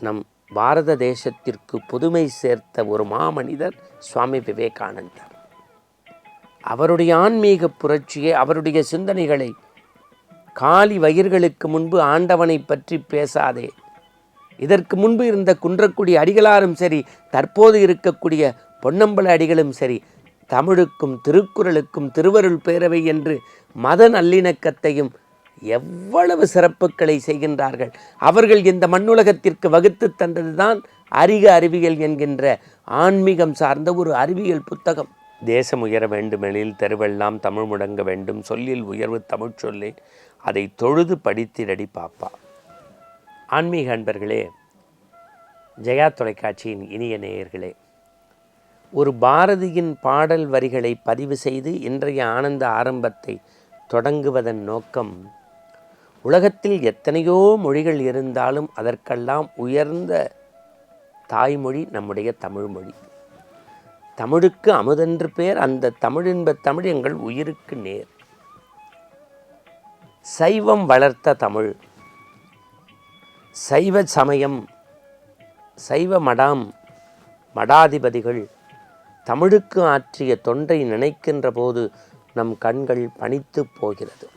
நம் பாரத தேசத்திற்கு புதுமை சேர்த்த ஒரு மாமனிதர் சுவாமி விவேகானந்தர். அவருடைய ஆன்மீக புரட்சியை அவருடைய சிந்தனைகளை காலி வயிர்களுக்கு முன்பு ஆண்டவனை பற்றி பேசாதே. இதற்கு முன்பு இருந்த குன்றக்குடி அடிகளாரும் சரி தற்போது இருக்கக்கூடிய பொன்னம்பல அடிகளும் சரி தமிழுக்கும் திருக்குறளுக்கும் திருவருள் பேரவை என்று மத நல்லிணக்கத்தையும் எவ்வளவு சிறப்புகளை செய்கின்றார்கள். அவர்கள் இந்த மண்ணுலகத்திற்கு வகுத்து தந்ததுதான் அறிக அறிவியல் என்கின்ற ஆன்மீகம் சார்ந்த ஒரு அறிவியல் புத்தகம். தேசம் உயர வேண்டுமெனில் தெருவெல்லாம் தமிழ் முடங்க வேண்டும் சொல்லில் உயர்வு தமிழ் சொல்லே அதை தொழுது படித்திரடி பாப்பா. ஆன்மீக அன்பர்களே ஜெயா தொலைக்காட்சியின் இனிய நேயர்களே ஒரு பாரதியின் பாடல் வரிகளை பதிவு செய்து இன்றைய ஆனந்த ஆரம்பத்தை தொடங்குவதன் நோக்கம் உலகத்தில் எத்தனையோ மொழிகள் இருந்தாலும் அதற்கெல்லாம் உயர்ந்த தாய்மொழி நம்முடைய தமிழ்மொழி. தமிழுக்கு அமுதென்று பேர் அந்த தமிழின்ப தமிழ் எங்கள் உயிருக்கு நேர். சைவம் வளர்த்த தமிழ் சைவ சமயம் சைவ மடாம் மடாதிபதிகள் தமிழுக்கு ஆற்றிய தொண்டை நினைக்கின்ற போது நம் கண்கள் பணித்து போகிறது.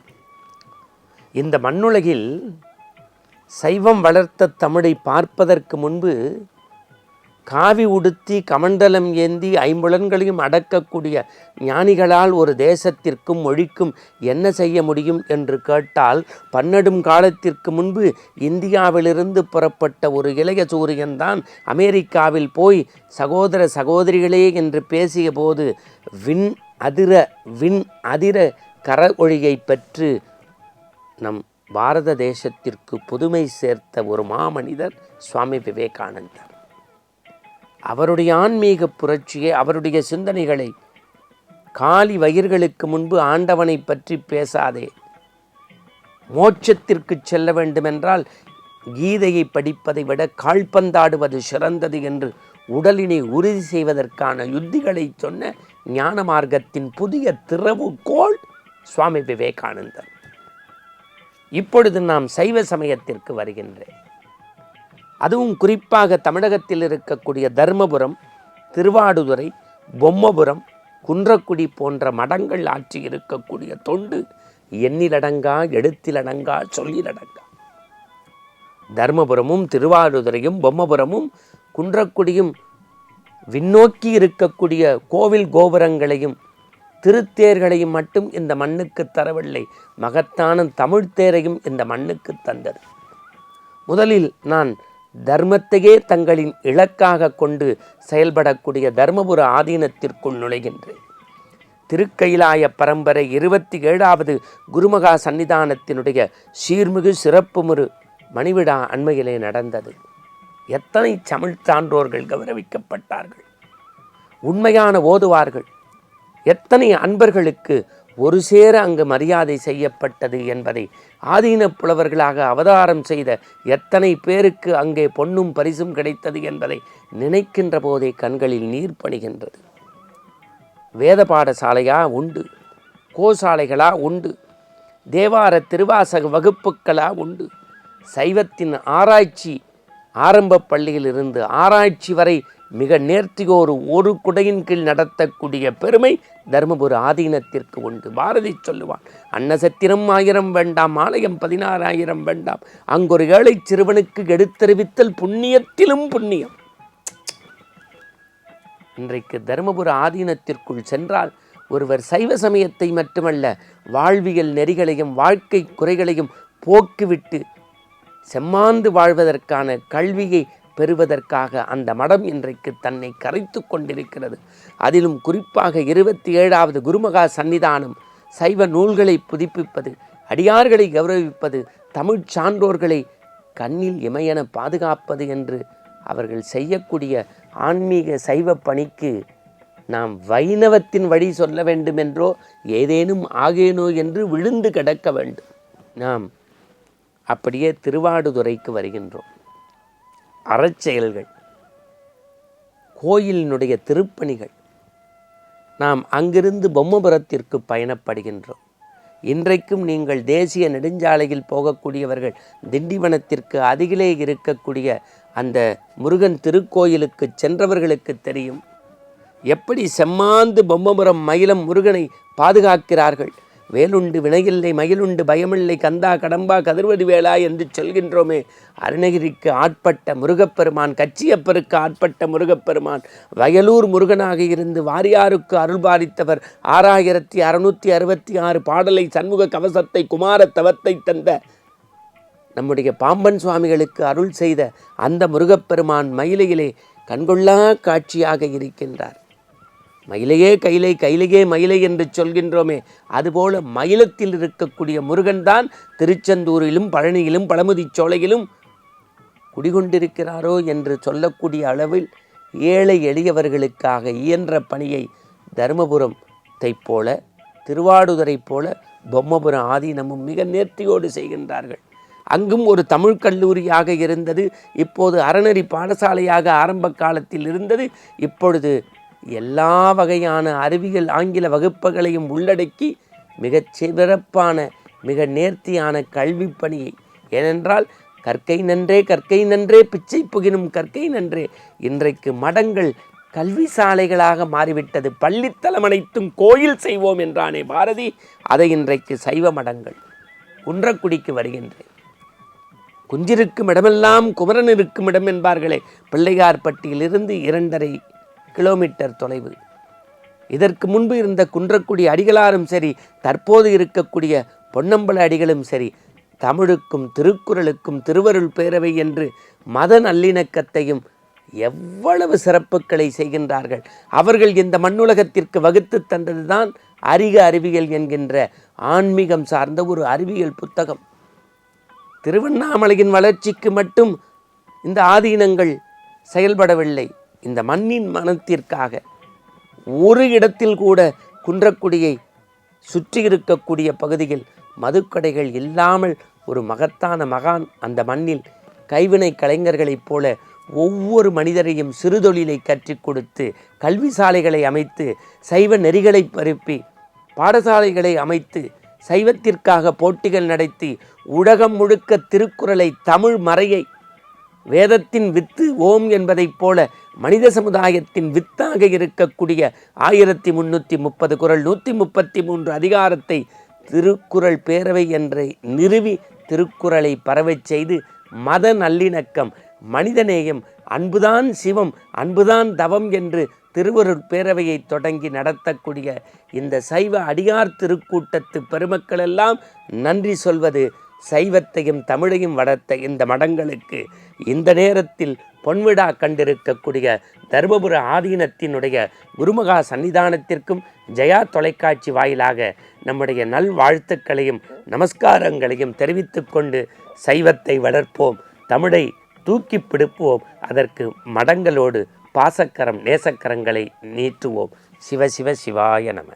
இந்த மண்ணுலகில் சைவம் வளர்த்த தமிழை பார்ப்பதற்கு முன்பு காவி உடுத்தி கமண்டலம் ஏந்தி ஐம்புலன்களையும் அடக்கக்கூடிய ஞானிகளால் ஒரு தேசத்திற்கும் மொழிக்கும் என்ன செய்ய முடியும் என்று கேட்டால் பன்னெடும் காலத்திற்கு முன்பு இந்தியாவிலிருந்து புறப்பட்ட ஒரு இளைய சூரியன்தான் அமெரிக்காவில் போய் சகோதர சகோதரிகளே என்று பேசிய போது விண் அதிர விண் அதிர கர ஒழியை பெற்று நம் பாரத தேசத்திற்கு புதுமை சேர்த்த ஒரு மாமனிதர் சுவாமி விவேகானந்தர். அவருடைய ஆன்மீக புரட்சியை அவருடைய சிந்தனைகளை காலி வயிர்களுக்கு முன்பு ஆண்டவனை பற்றி பேசாதே. மோட்சத்திற்கு செல்ல வேண்டுமென்றால் கீதையை படிப்பதை விட கால்பந்தாடுவது சிறந்தது என்று உடலினை உறுதி செய்வதற்கான யுத்திகளை சொன்ன ஞான மார்க்கத்தின் புதிய திறவுகோள் சுவாமி விவேகானந்தர். இப்பொழுது நாம் சைவ சமயத்திற்கு வருகின்றேன். அதுவும் குறிப்பாக தமிழகத்தில் இருக்கக்கூடிய தர்மபுரம் திருவாடுதுறை பொம்மபுரம் குன்றக்குடி போன்ற மடங்கள் ஆட்சி இருக்கக்கூடிய தொண்டு எண்ணிலடங்கா எழுத்திலடங்கா சொல்லிலடங்கா. தர்மபுரமும் திருவாடுதுறையும் பொம்மபுரமும் குன்றக்குடியும் விண்ணோக்கி இருக்கக்கூடிய கோவில் கோபுரங்களையும் திருத்தேர்களையும் மட்டும் இந்த மண்ணுக்கு தரவில்லை. மகத்தான தமிழ்த்தேரையும் இந்த மண்ணுக்கு தந்தது. முதலில் நான் தர்மத்தையே தங்களின் இலக்காக கொண்டு செயல்படக்கூடிய தர்மபுர ஆதீனத்திற்குள் நுழைகின்றேன். திருக்கைலாய பரம்பரை இருபத்தி ஏழாவது குருமகா சன்னிதானத்தினுடைய சீர்மிகு சிறப்புமிகு மணிவிடா அண்மையிலே நடந்தது. எத்தனை தமிழ் சான்றோர்கள் கௌரவிக்கப்பட்டார்கள். உண்மையான ஓதுவார்கள். எத்தனை அன்பர்களுக்கு ஒரு சேர அங்கு மரியாதை செய்யப்பட்டது என்பதை ஆதீன புலவர்களாக அவதாரம் செய்த எத்தனை பேருக்கு அங்கே பொன்னும் பரிசும் கிடைத்தது என்பதை நினைக்கின்ற போதே கண்களில் நீர் பணிகின்றது. வேத பாடசாலையா? உண்டு. கோசாலைகளா? உண்டு. தேவார திருவாசக வகுப்புகளா உண்டு. சைவத்தின் ஆராய்ச்சி ஆரம்ப பள்ளியிலிருந்து ஆராய்ச்சி வரை மிக நேர்த்தியோரு ஒரு குடையின் கீழ் நடத்தக்கூடிய பெருமை தருமபுர ஆதீனத்திற்கு உண்டு. பாரதி சொல்லுவான் அன்னசத்திரம் ஆயிரம் வேண்டாம் ஆலயம் பதினாறாயிரம் வேண்டாம். அங்கொரு ஏழை சிறுவனுக்கு எடுத்தறிவித்தல் புண்ணியத்திலும் புண்ணியம். இன்றைக்கு தருமபுர ஆதீனத்திற்குள் சென்றால் ஒருவர் சைவ சமயத்தை மட்டுமல்ல வாழ்வியல் நெறிகளையும் வாழ்க்கை குறைகளையும் போக்குவிட்டு செம்மாந்து வாழ்வதற்கான கல்வியை பெறுவதற்காக அந்த மடம் இன்றைக்கு தன்னை கரைத்து கொண்டிருக்கிறது. அதிலும் குறிப்பாக இருபத்தி ஏழாவது குருமகா சன்னிதானம் சைவ நூல்களை புதுப்பிப்பது அடியார்களை கௌரவிப்பது தமிழ்ச் சான்றோர்களை கண்ணில் இமையென பாதுகாப்பது என்று அவர்கள் செய்யக்கூடிய ஆன்மீக சைவ பணிக்கு நாம் வைணவத்தின் வழி சொல்ல வேண்டுமென்றோ ஏதேனும் ஆகேனோ என்று விழுந்து கிடக்க வேண்டும். நாம் அப்படியே திருவாடுதுறைக்கு வருகின்றோம். அறச்செயல்கள் கோயிலினுடைய திருப்பணிகள். நாம் அங்கிருந்து பொம்மபுரத்திற்கு பயணப்படுகின்றோம். இன்றைக்கும் நீங்கள் தேசிய நெடுஞ்சாலையில் போகக்கூடியவர்கள் திண்டிவனத்திற்கு அருகிலே இருக்கக்கூடிய அந்த முருகன் திருக்கோயிலுக்கு சென்றவர்களுக்கு தெரியும். எப்படி செம்மாந்து பொம்மபுரம் மயிலம் முருகனை பாதுகாக்கிறார்கள். வேலுண்டு வினையில்லை மயிலுண்டு பயமில்லை கந்தா கடம்பா கதிர்வடி வேளா என்று சொல்கின்றோமே. அருணகிரிக்கு ஆட்பட்ட முருகப்பெருமான் கச்சியப்பருக்கு ஆட்பட்ட முருகப்பெருமான் வயலூர் முருகனாக இருந்து வாரியாருக்கு அருள்பாலித்தவர் ஆறாயிரத்தி அறுநூற்றி அறுபத்தி ஆறு பாடலை சண்முக கவசத்தை குமார தவத்தை தந்த நம்முடைய பாம்பன் சுவாமிகளுக்கு அருள் செய்த அந்த முருகப்பெருமான் மயிலையிலே கண்கொள்ளா காட்சியாக இருக்கின்றார். மயிலையே கைலை கைலையே மயிலை என்று சொல்கின்றோமே. அதுபோல மயிலத்தில் இருக்கக்கூடிய முருகன்தான் திருச்செந்தூரிலும் பழனியிலும் பழமுதி சோலையிலும் குடிகொண்டிருக்கிறாரோ என்று சொல்லக்கூடிய அளவில் ஏழை எளியவர்களுக்காக இயன்ற பணியை தருமபுரத்தைப் போல திருவாடுதுறைப் போல பொம்மபுரம் ஆதீனமும் மிக நேர்த்தியோடு செய்கின்றார்கள். அங்கும் ஒரு தமிழ் கல்லூரியாக இருந்தது இப்போது அறநெறி பாடசாலையாக ஆரம்ப காலத்தில் இருந்தது இப்பொழுது எல்லா வகையான அறிவியல் ஆங்கில வகுப்புகளையும் உள்ளடக்கி மிகச் சிறப்பான மிக நேர்த்தியான கல்வி பணியை. ஏனென்றால் கற்கை நன்றே கற்கை நன்றே பிச்சை புகினும் கற்கை நன்றே இன்றைக்கு மடங்கள் கல்வி சாலைகளாக மாறிவிட்டது. பள்ளித்தலம் அனைத்தும் கோயில் செய்வோம் என்றானே பாரதி அதை இன்றைக்கு சைவ மடங்கள். குன்றக்குடிக்கு வருகின்றேன். குஞ்சிருக்கும் இடமெல்லாம் குமரன் இருக்கும் இடம் என்பார்களே பிள்ளையார்பட்டியிலிருந்து இரண்டரை கிலோமீட்டர் தொலைவு. இதற்கு முன்பு இருந்த குன்றக்குடி அடிகளாரும் சரி தற்போது இருக்கக்கூடிய பொன்னம்பல அடிகளும் சரி தமிழுக்கும் திருக்குறளுக்கும் திருவருள் பேரவை என்று மத நல்லிணக்கத்தையும் எவ்வளவு சிறப்புகளை செய்கின்றார்கள். அவர்கள் இந்த மண்ணுலகத்திற்கு வகுத்து தந்ததுதான் அறிக அறிவியல் என்கின்ற ஆன்மீகம் சார்ந்த ஒரு அறிவியல் புத்தகம். திருவண்ணாமலையின் வளர்ச்சிக்கு மட்டும் இந்த ஆதீனங்கள் செயல்படவில்லை. இந்த மண்ணின் மனத்திற்காக ஒரு இடத்தில் கூட குன்றக்குடியை சுற்றி இருக்கக்கூடிய பகுதியில் மதுக்கடைகள் இல்லாமல் ஒரு மகத்தான மகான் அந்த மண்ணில் கைவினை கலைஞர்களைப் போல ஒவ்வொரு மனிதரையும் சிறுதொழிலை கற்றுக் கொடுத்து கல்வி சாலைகளை அமைத்து சைவ நெறிகளை பரப்பி பாடசாலைகளை அமைத்து சைவத்திற்காக போட்டிகள் நடத்தி உலகம் முழுக்க திருக்குறளை தமிழ் மறையை வேதத்தின் வித்து ஓம் என்பதைப் போல மனித சமுதாயத்தின் வித்தாக இருக்கக்கூடிய ஆயிரத்தி முன்னூற்றி முப்பது குரல் நூற்றி முப்பத்தி மூன்று அதிகாரத்தை திருக்குறள் பேரவை என்ற நிறுவி திருக்குறளை பரவச் செய்து மத நல்லிணக்கம் மனிதநேயம் அன்புதான் சிவம் அன்புதான் தவம் என்று திருவருள் பேரவையை தொடங்கி நடத்தக்கூடிய இந்த சைவ அடியார் திருக்கூட்டத்து பெருமக்களெல்லாம் நன்றி சொல்வது சைவத்தையும் தமிழையும் வளர்த்த இந்த மடங்களுக்கு இந்த நேரத்தில் பொன்விழா கண்டிருக்கக்கூடிய தருமபுர ஆதீனத்தினுடைய குருமகா சன்னிதானத்திற்கும் ஜெயா தொலைக்காட்சி வாயிலாக நம்முடைய நல் வாழ்த்துக்களையும் நமஸ்காரங்களையும் தெரிவித்துக்கொண்டு சைவத்தை வளர்ப்போம். தமிழை தூக்கி பிடிப்போம். அதற்கு மடங்களோடு பாசக்கரம் நேசக்கரங்களை நீட்டுவோம். சிவ சிவ சிவாய நம.